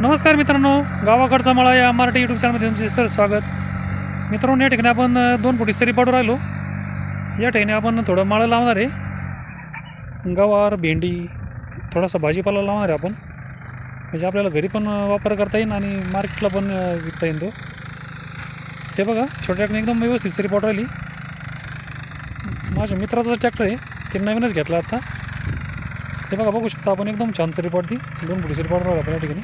नमस्कार मित्रांनो गावाकडचा मळा या मराठी यूट्यूब चॅनलमध्ये तुमचे सर स्वागत. मित्रांनो या ठिकाणी आपण दोन फुटी सरी पाडू राहिलो. या ठिकाणी आपण थोडं माळं लावणार आहे. गवार भेंडी थोडासा भाजीपाला लावणार आहे आपण. म्हणजे आपल्याला घरी पण वापर करता येईल आणि मार्केटला पण विकता येईल तो. हे बघा छोट्या छोट्याकडे एकदम व्यवस्थित सरी पाडू राहिली. माझ्या मित्राचा ट्रॅक्टर आहे ते नवीनच घेतला आता. हे बघा बघू शकता आपण एकदम छान सरी पाडती. दोन फुटी सरी पाडू राहिलो आपण या ठिकाणी.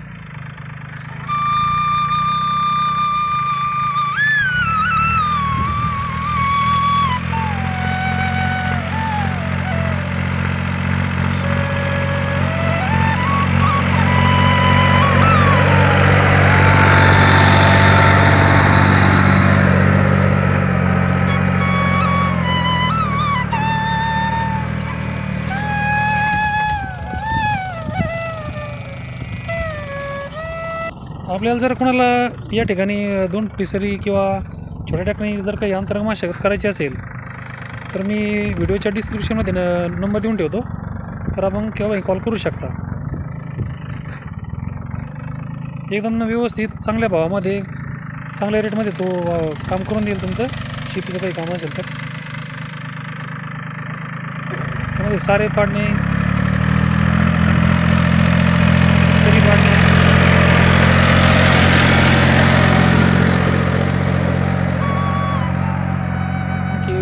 आपल्याला जर कोणाला या ठिकाणी दोन पिसरी किंवा छोट्या ठिकाणी जर काही अंतरंग मशागत करायची असेल तर मी व्हिडिओच्या डिस्क्रिप्शनमध्ये न नंबर देऊन ठेवतो. तर आपण केव्हाही कॉल करू शकता. एकदम व्यवस्थित चांगल्या भावामध्ये चांगल्या रेटमध्ये तो काम करून देईल तुमचं. शेतीचं काही काम असेल तर. त्यामध्ये सारे पाडणे सरी पाडणे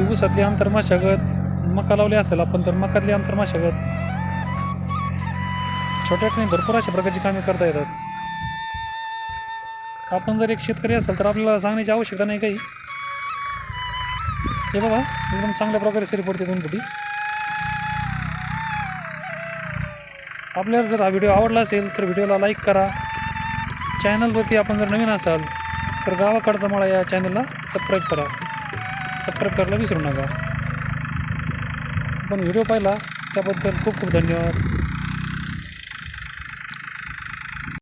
की ऊसातली आंतरमाशागत मका लावली असेल आपण तर मकातली आंतरमाशागत छोट्या नाही भरपूर अशा प्रकारची कामे करता येतात. आपण जर एक शेतकरी असेल तर आपल्याला सांगण्याची आवश्यकता नाही काही. हे बघा एकदम चांगल्या प्रकारे सरी पडते दोन फुटी. आपल्याला जर हा व्हिडिओ आवडला असेल तर व्हिडिओला लाईक करा. चॅनलवरती आपण जर नवीन असाल तर गावाकडचा मला या चॅनलला सबस्क्राईब करा. सबस्क्राईब करायला विसरू नका. पण व्हिडिओ पाहिला त्याबद्दल खूप खूप धन्यवाद.